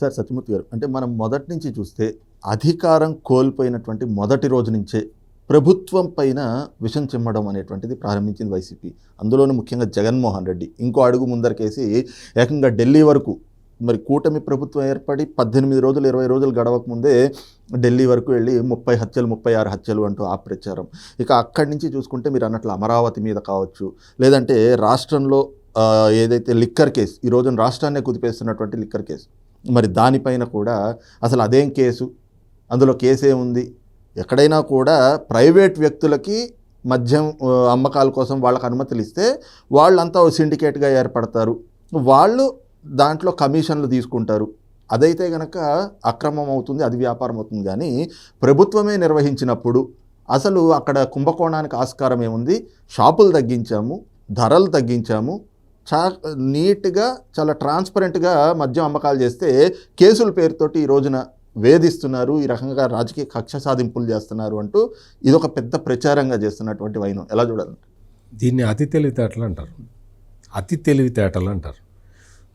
Sir Satyamurthy గారు అంటే మనం మొదటి నుంచి చూస్తే అధికారం కోల్పోయినటువంటి మొదటి రోజు నుంచే ప్రభుత్వం పైన విషం చిమ్మడం అనేటువంటిది ప్రారంభించింది వైసీపీ. అందులోనూ ముఖ్యంగా జగన్మోహన్ రెడ్డి ఇంకో అడుగు ముందరకేసి ఏకంగా ఢిల్లీ వరకు మరి కూటమి ప్రభుత్వం ఏర్పడి పద్దెనిమిది రోజులు ఇరవై రోజులు గడవక ముందే ఢిల్లీ వరకు వెళ్ళి ముప్పై హత్యలు ముప్పై ఆరు హత్యలు అంటూ ఆ ప్రచారం. ఇక అక్కడి నుంచి చూసుకుంటే మీరు అన్నట్లు అమరావతి మీద కావచ్చు లేదంటే రాష్ట్రంలో ఏదైతే లిక్కర్ కేసు ఈ రోజున రాష్ట్రాన్నే కుదిపేస్తున్నటువంటి లిక్కర్ కేసు మరి దానిపైన కూడా అసలు అదేం కేసు? అందులో కేసే ఉంది. ఎక్కడైనా కూడా ప్రైవేట్ వ్యక్తులకి మద్యం అమ్మకాల కోసం వాళ్ళకి అనుమతులు ఇస్తే వాళ్ళంతా సిండికేట్గా ఏర్పడతారు. వాళ్ళు దాంట్లో కమిషన్లు తీసుకుంటారు. అదైతే గనక అక్రమం అవుతుంది అది వ్యాపారం అవుతుంది. కానీ ప్రభుత్వమే నిర్వహించినప్పుడు అసలు అక్కడ కుంభకోణానికి ఆస్కారం ఏముంది? షాపులు తగ్గించాము ధరలు తగ్గించాము చా నీట్గా చాలా ట్రాన్స్పరెంట్గా మద్యం అమ్మకాలు చేస్తే కేసుల పేరుతోటి ఈ రోజున వేధిస్తున్నారు. ఈ రకంగా రాజకీయ కక్ష సాధింపులు చేస్తున్నారు అంటూ ఇది ఒక పెద్ద ప్రచారంగా చేస్తున్నటువంటి వైనం. ఎలా చూడాలి? దీన్ని అతి తెలివితేటలు అంటారు. అతి తెలివితేటలు అంటారు.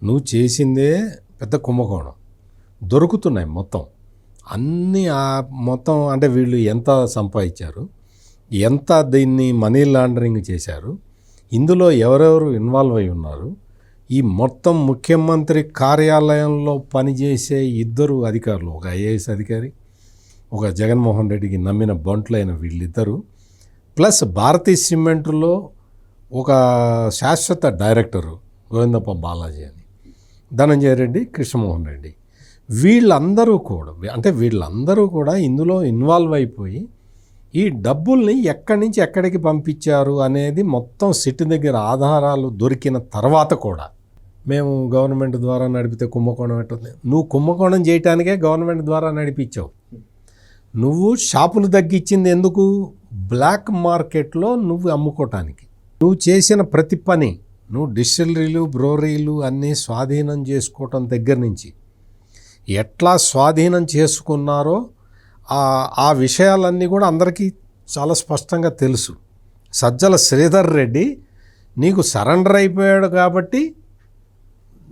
నువ్వు చేసిందే పెద్ద కుంభకోణం. దొరుకుతున్నాయి మొత్తం. అన్నీ ఆ మొత్తం అంటే వీళ్ళు ఎంత సంపాదించారు? ఎంత దీన్ని మనీ లాండరింగ్ చేశారు? ఇందులో ఎవరెవరు ఇన్వాల్వ్ అయి ఉన్నారు? ఈ మొత్తం ముఖ్యమంత్రి కార్యాలయంలో పనిచేసే ఇద్దరు అధికారులు ఒక ఐఏఎస్ అధికారి ఒక జగన్మోహన్ రెడ్డికి నమ్మిన బంట్లైన వీళ్ళిద్దరూ ప్లస్ భారతీ సిమెంట్లో ఒక శాశ్వత డైరెక్టరు గోవిందప్ప బాలాజీ అని ధనంజయ రెడ్డి కృష్ణమోహన్ రెడ్డి. వీళ్ళందరూ కూడా అంటే వీళ్ళందరూ కూడా ఇందులో ఇన్వాల్వ్ అయిపోయి ఈ డబ్బుల్ని ఎక్కడి నుంచి ఎక్కడికి పంపించారు అనేది మొత్తం సిటీ దగ్గర ఆధారాలు దొరికిన తర్వాత కూడా మేము గవర్నమెంట్ ద్వారా నడిపితే కుంభకోణం ఎట్టుంది? నువ్వు కుంభకోణం చేయటానికే గవర్నమెంట్ ద్వారా నడిపించావు. నువ్వు షాపులు తగ్గించింది ఎందుకు? బ్లాక్ మార్కెట్లో నువ్వు అమ్ముకోవటానికి నువ్వు చేసిన ప్రతి పని నువ్వు డిస్టిలరీలు బ్రోరీలు అన్నీ స్వాధీనం చేసుకోవటం దగ్గర నుంచి ఎట్లా స్వాధీనం చేసుకున్నారో ఆ విషయాలన్నీ కూడా అందరికీ చాలా స్పష్టంగా తెలుసు. సజ్జల శ్రీధర్ రెడ్డి నీకు సరెండర్ అయిపోయాడు కాబట్టి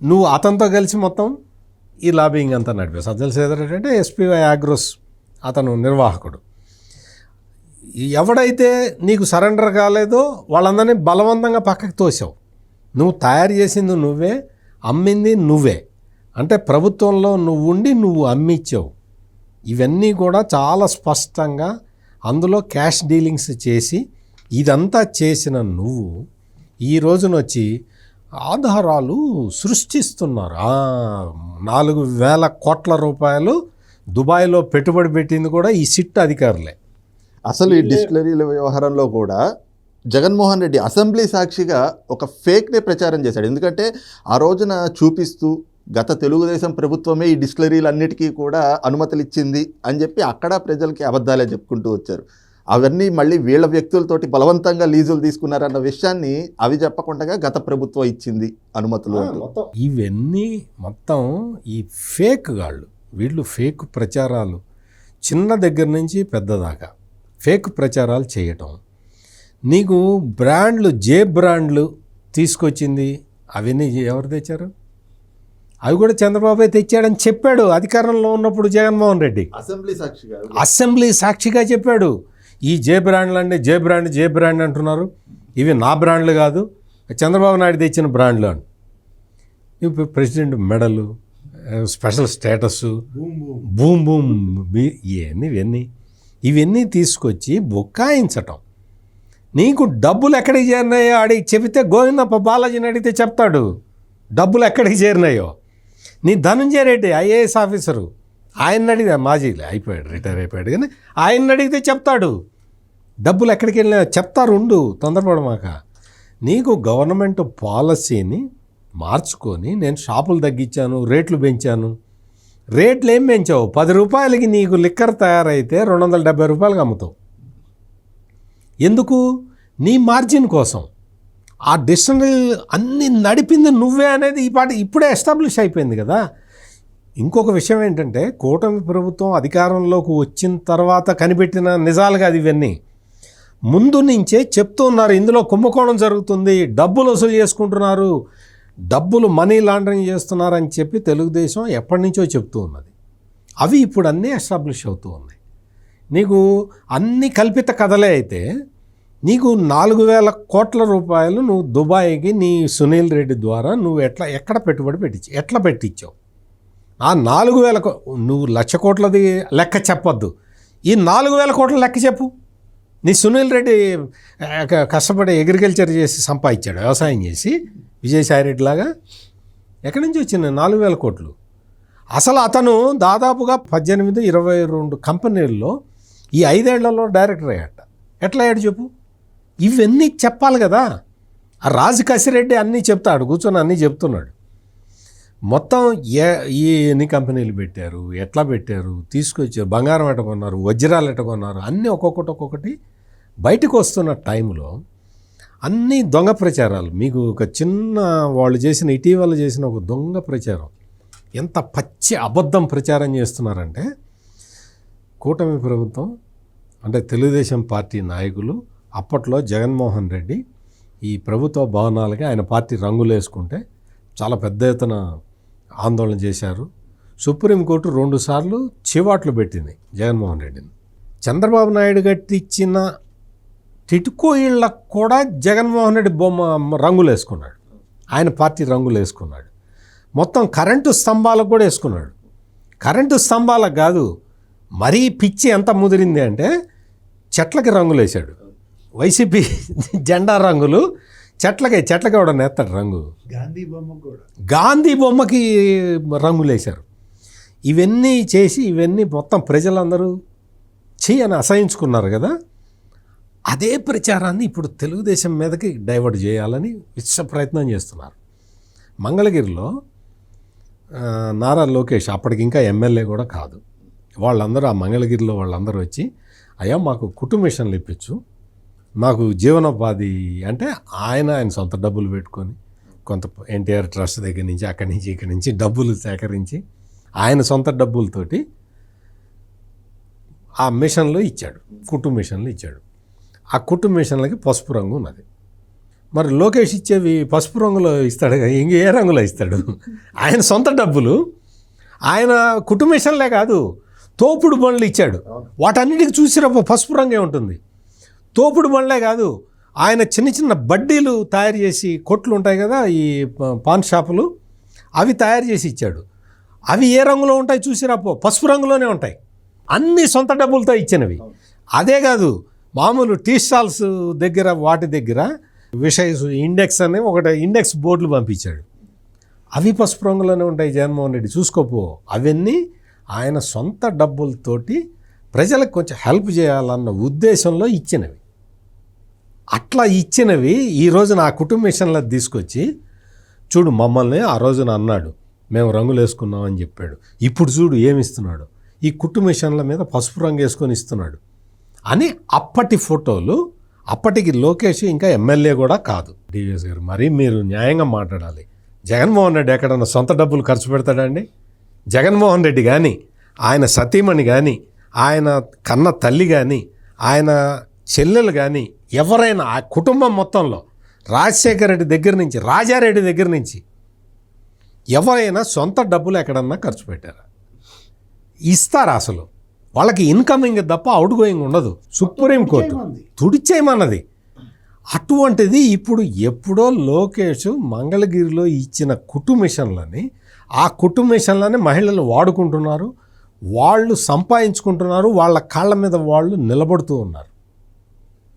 నువ్వు అతనితో కలిసి మొత్తం ఈ లాబింగ్ అంతా నడిపావు సజ్జల శ్రీధర్ రెడ్డి అంటే ఎస్పీవై ఆగ్రోస్ అతను నిర్వాహకుడు. ఎవడైతే నీకు సరెండర్ కాలేదో వాళ్ళందరినీ బలవంతంగా పక్కకు తోసావు. నువ్వు తయారు చేసింది నువ్వే అమ్మింది నువ్వే. అంటే ప్రభుత్వంలో నువ్వు ఉండి నువ్వు అమ్మిచ్చావు. ఇవన్నీ కూడా చాలా స్పష్టంగా అందులో క్యాష్ డీలింగ్స్ చేసి ఇదంతా చేసిన నువ్వు ఈ రోజున వచ్చి ఆధారాలు సృష్టిస్తున్నారు. నాలుగు వేల కోట్ల రూపాయలు దుబాయ్లో పెట్టుబడి పెట్టింది కూడా ఈ సిట్ అధికారులే. అసలు ఈ డిస్టిలరీల వ్యవహారంలో కూడా జగన్మోహన్ రెడ్డి అసెంబ్లీ సాక్షిగా ఒక ఫేక్నే ప్రచారం చేశాడు. ఎందుకంటే ఆ రోజున చూపిస్తూ గత తెలుగుదేశం ప్రభుత్వమే ఈ డిస్టిలరీలన్నిటికీ కూడా అనుమతులు ఇచ్చింది అని చెప్పి అక్కడ ప్రజలకి అబద్ధాలే చెప్పుకుంటూ వచ్చారు. అవన్నీ మళ్ళీ వీళ్ళ వ్యక్తులతోటి బలవంతంగా లీజులు తీసుకున్నారన్న విషయాన్ని అవి చెప్పకుండా గత ప్రభుత్వం ఇచ్చింది అనుమతులు. ఇవన్నీ మొత్తం ఈ ఫేక్ గాళ్ళు. వీళ్ళు ఫేక్ ప్రచారాలు. చిన్న దగ్గర నుంచి పెద్దదాకా ఫేక్ ప్రచారాలు చేయటం. నీకు బ్రాండ్లు జే బ్రాండ్లు తీసుకొచ్చింది అవన్నీ ఎవరు తెచ్చారు? అవి కూడా చంద్రబాబు తెచ్చాడని చెప్పాడు అధికారంలో ఉన్నప్పుడు జగన్మోహన్ రెడ్డి. అసెంబ్లీ సాక్షిగా అసెంబ్లీ సాక్షిగా చెప్పాడు. ఈ జే బ్రాండ్లు అండి జే బ్రాండ్ జే బ్రాండ్ అంటున్నారు. ఇవి నా బ్రాండ్లు కాదు చంద్రబాబు నాయుడు తెచ్చిన బ్రాండ్లు అని. ఇప్పుడు ప్రెసిడెంట్ మెడలు స్పెషల్ స్టేటస్ బూమ్ బూమ్. బీ- ఇవన్నీ ఇవన్నీ. ఇవన్నీ తీసుకొచ్చి బొక్కాయించటం. నీకు డబ్బులు ఎక్కడికి చేరినాయో అడిగి చెబితే గోవిందప్ప బాలాజీని అడిగితే చెప్తాడు. డబ్బులు ఎక్కడికి చేరినాయో? నీ ధనుంజయ రెడ్డి ఐఏఎస్ ఆఫీసరు. ఆయన అడిగితే మాజీలే అయిపోయాడు రిటైర్ అయిపోయాడు. కానీ ఆయన అడిగితే చెప్తాడు. డబ్బులు ఎక్కడికి వెళ్ళినా చెప్తారు ఉండు తొందరపడమాక నీకు గవర్నమెంట్ పాలసీని మార్చుకొని నేను షాపులు తగ్గించాను రేట్లు పెంచాను. రేట్లు ఏం పెంచావు? పది రూపాయలకి నీకు లిక్కర్ తయారైతే రెండు వందల డెబ్బై రూపాయలకి అమ్ముతావు. ఎందుకు? నీ మార్జిన్ కోసం. ఆ డిక్షనరీ అన్ని నడిపింది నువ్వే అనేది ఈ పాట ఇప్పుడే ఎస్టాబ్లిష్ అయిపోయింది కదా. ఇంకొక విషయం ఏంటంటే కూటమి ప్రభుత్వం అధికారంలోకి వచ్చిన తర్వాత కనిపెట్టిన నిజాలుగా అది ఇవన్నీ. ముందు నుంచే చెప్తూ ఉన్నారు ఇందులో కుంభకోణం జరుగుతుంది డబ్బులు వసూలు చేసుకుంటున్నారు డబ్బులు మనీ లాండరింగ్ చేస్తున్నారని చెప్పి తెలుగుదేశం ఎప్పటి నుంచో చెప్తూ ఉన్నది. అవి ఇప్పుడు అన్నీ ఎస్టాబ్లిష్ అవుతూ ఉన్నాయి. నీకు అన్ని కల్పిత కథలే అయితే నీకు నాలుగు వేల కోట్ల రూపాయలు నువ్వు దుబాయ్కి నీ సునీల్ రెడ్డి ద్వారా నువ్వు ఎట్లా ఎక్కడ పెట్టుబడి పెట్టించు ఎట్లా పెట్టించావు? ఆ నాలుగు వేల నువ్వు లక్ష కోట్లది లెక్క చెప్పొద్దు. ఈ నాలుగు వేల కోట్ల లెక్క చెప్పు. నీ సునీల్ రెడ్డి క- కష్టపడి అగ్రికల్చర్ చేసి సంపాదించాడు వ్యవసాయం చేసి విజయసాయి రెడ్డి లాగా. ఎక్కడి నుంచి వచ్చింది నాలుగు వేల కోట్లు? అసలు అతను దాదాపుగా పద్దెనిమిది ఇరవై రెండు కంపెనీల్లో ఈ ఐదేళ్ళలో డైరెక్టర్ అయ్యాట. ఎట్లా అయ్యాడు చెప్పు? ఇవన్నీ చెప్పాలి కదా. ఆ రాజు కసిరెడ్డి అన్నీ చెప్తాడు కూర్చొని అన్నీ చెప్తున్నాడు. మొత్తం ఏ ఈ ఎన్ని కంపెనీలు పెట్టారు ఎట్లా పెట్టారు తీసుకొచ్చారు బంగారం ఎట్ట కొన్నారు వజ్రాలు ఎట్ట కొన్నారు అన్నీ ఒక్కొక్కటి ఒక్కొక్కటి బయటకు వస్తున్న టైంలో అన్నీ దొంగ ప్రచారాలు. మీకు ఒక చిన్న వాళ్ళు చేసిన ఇటీవల చేసిన ఒక దొంగ ప్రచారం. ఎంత పచ్చి అబద్ధం ప్రచారం చేస్తున్నారంటే కూటమి ప్రభుత్వం అంటే తెలుగుదేశం పార్టీ నాయకులు అప్పట్లో జగన్మోహన్ రెడ్డి ఈ ప్రభుత్వ భవనాలకి ఆయన పార్టీ రంగులు వేసుకుంటే చాలా పెద్ద ఎత్తున ఆందోళన చేశారు. సుప్రీంకోర్టు రెండుసార్లు చివాట్లు పెట్టింది జగన్మోహన్ రెడ్డిని. చంద్రబాబు నాయుడు కట్టించిన టిట్కో ఇళ్ళకు కూడా జగన్మోహన్ రెడ్డి బొమ్మ రంగులు వేసుకున్నాడు. ఆయన పార్టీ రంగులు వేసుకున్నాడు. మొత్తం కరెంటు స్తంభాలకు కూడా వేసుకున్నాడు. కరెంటు స్తంభాలకు కాదు మరీ పిచ్చి ఎంత ముదిరింది అంటే చెట్లకి రంగులు వేశాడు. వైసీపీ జెండా రంగులు చెట్లకి చెట్లకి కూడా నేస్తాడు రంగు? గాంధీ బొమ్మ కూడా. గాంధీ బొమ్మకి రంగులు వేశారు. ఇవన్నీ చేసి ఇవన్నీ మొత్తం ప్రజలందరూ చేయని అసహించుకున్నారు కదా. అదే ప్రచారాన్ని ఇప్పుడు తెలుగుదేశం మీదకి డైవర్ట్ చేయాలని విశ్వ ప్రయత్నం చేస్తున్నారు. మంగళగిరిలో నారా లోకేష్ అప్పటికి ఇంకా ఎమ్మెల్యే కూడా కాదు. వాళ్ళందరూ ఆ మంగళగిరిలో వాళ్ళందరూ వచ్చి అయ్యా మాకు కుటుంబేషన్లు ఇప్పించు. మాకు జీవనోపాధి అంటే ఆయన ఆయన సొంత డబ్బులు పెట్టుకొని కొంత ఎన్టీఆర్ ట్రస్ట్ దగ్గర నుంచి అక్కడి నుంచి ఇక్కడి నుంచి డబ్బులు సేకరించి ఆయన సొంత డబ్బులతోటి ఆ మిషన్లు ఇచ్చాడు కుట్టు మిషన్లు ఇచ్చాడు. ఆ కుట్టు మిషన్లకి పసుపు రంగు ఉన్నది. మరి లోకేష్ ఇచ్చేవి పసుపు రంగులో ఇస్తాడు ఇంక ఏ రంగులో ఇస్తాడు? ఆయన సొంత డబ్బులు ఆయన కుట్టు మిషన్లే కాదు తోపుడు బండ్లు ఇచ్చాడు. వాటన్నిటికి చూసిరా పసుపు రంగే ఉంటుంది. తోపుడు బండ్లే కాదు. ఆయన చిన్న చిన్న బడ్డీలు తయారు చేసి కొట్లు ఉంటాయి కదా ఈ పాన్ షాపులు. అవి తయారు చేసి ఇచ్చాడు. అవి ఏ రంగులో ఉంటాయి చూసిరా పో పసుపు రంగులోనే ఉంటాయి. అన్ని సొంత డబ్బులతో ఇచ్చినవి. అదే కాదు మామూలు టీ స్టాల్స్ దగ్గర వాటి దగ్గర విషయస్ ఇండెక్స్ అనే ఒకటి ఇండెక్స్ బోర్డులు పంపించాడు. అవి పసుపు రంగులోనే ఉంటాయి జగన్మోహన్ రెడ్డి. చూసుకోపో అవన్నీ ఆయన సొంత డబ్బులతోటి ప్రజలకు కొంచెం హెల్ప్ చేయాలన్న ఉద్దేశంలో ఇచ్చినవి. అట్లా ఇచ్చినవి ఈ నా కుటుంబ మిషన్లో తీసుకొచ్చి చూడు మమ్మల్ని ఆ రోజున అన్నాడు మేము రంగులు వేసుకున్నామని చెప్పాడు. ఇప్పుడు చూడు ఏమిస్తున్నాడు. ఈ కుట్టు మిషన్ల మీద పసుపు రంగు వేసుకొని ఇస్తున్నాడు. అని అప్పటి ఫోటోలు అప్పటికి లోకేష్ ఇంకా ఎమ్మెల్యే కూడా కాదు. డివిఎస్ గారు మరి మీరు న్యాయంగా మాట్లాడాలి. జగన్మోహన్ రెడ్డి ఎక్కడన్నా సొంత డబ్బులు ఖర్చు పెడతాడండి జగన్మోహన్ రెడ్డి కానీ ఆయన సతీమణి కానీ ఆయన కన్న తల్లి కానీ ఆయన చెల్లెలు కానీ ఎవరైనా ఆ కుటుంబం మొత్తంలో రాజశేఖర రెడ్డి దగ్గర నుంచి రాజారెడ్డి దగ్గర నుంచి ఎవరైనా సొంత డబ్బులు ఎక్కడన్నా ఖర్చు పెట్టారా? ఇస్తారా అసలు? వాళ్ళకి ఇన్కమింగ్ తప్ప అవుట్ గోయింగ్ ఉండదు. సుప్రీం కోర్టు తుడిచేయమంది. తుడిచేయమన్నది. అటువంటిది ఇప్పుడు ఎప్పుడో లోకేష్ మంగళగిరిలో ఇచ్చిన కుట్టు మిషన్లని ఆ కుట్టు మిషన్లని మహిళలు వాడుకుంటున్నారు. వాళ్ళు సంపాదించుకుంటున్నారు. వాళ్ళ కాళ్ళ మీద వాళ్ళు నిలబడుతూ ఉన్నారు.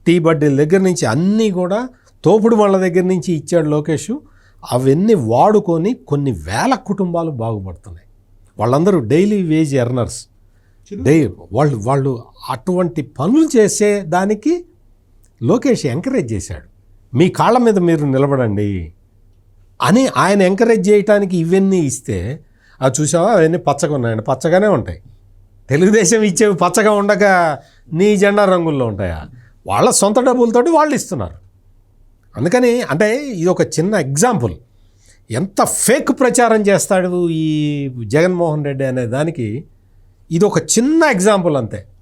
టీ బడ్డీల దగ్గర నుంచి అన్నీ కూడా తోపుడు వాళ్ళ దగ్గర నుంచి ఇచ్చాడు లోకేష్. అవన్నీ వాడుకొని కొన్ని వేల కుటుంబాలు బాగుపడుతున్నాయి. వాళ్ళందరూ డైలీ వేజ్ ఎర్నర్స్. డే వాళ్ళు వాళ్ళు అటువంటి పనులు చేసే దానికి లోకేష్ ఎంకరేజ్ చేశాడు. మీ కాళ్ళ మీద మీరు నిలబడండి అని ఆయన ఎంకరేజ్ చేయటానికి ఇవన్నీ ఇస్తే అది చూసావా? అవన్నీ పచ్చగా ఉన్నాయండి. పచ్చగానే ఉంటాయి. తెలుగుదేశం ఇచ్చేవి పచ్చగా ఉండక నీ జెండా రంగుల్లో ఉంటాయా? వాళ్ళ సొంత డబ్బులతోటి వాళ్ళు ఇస్తున్నారు. అందుకని అంటే ఇది ఒక చిన్న ఎగ్జాంపుల్. ఎంత ఫేక్ ప్రచారం చేస్తాడు ఈ జగన్మోహన్ రెడ్డి అనే దానికి ఇది ఒక చిన్న ఎగ్జాంపుల్ అంతే.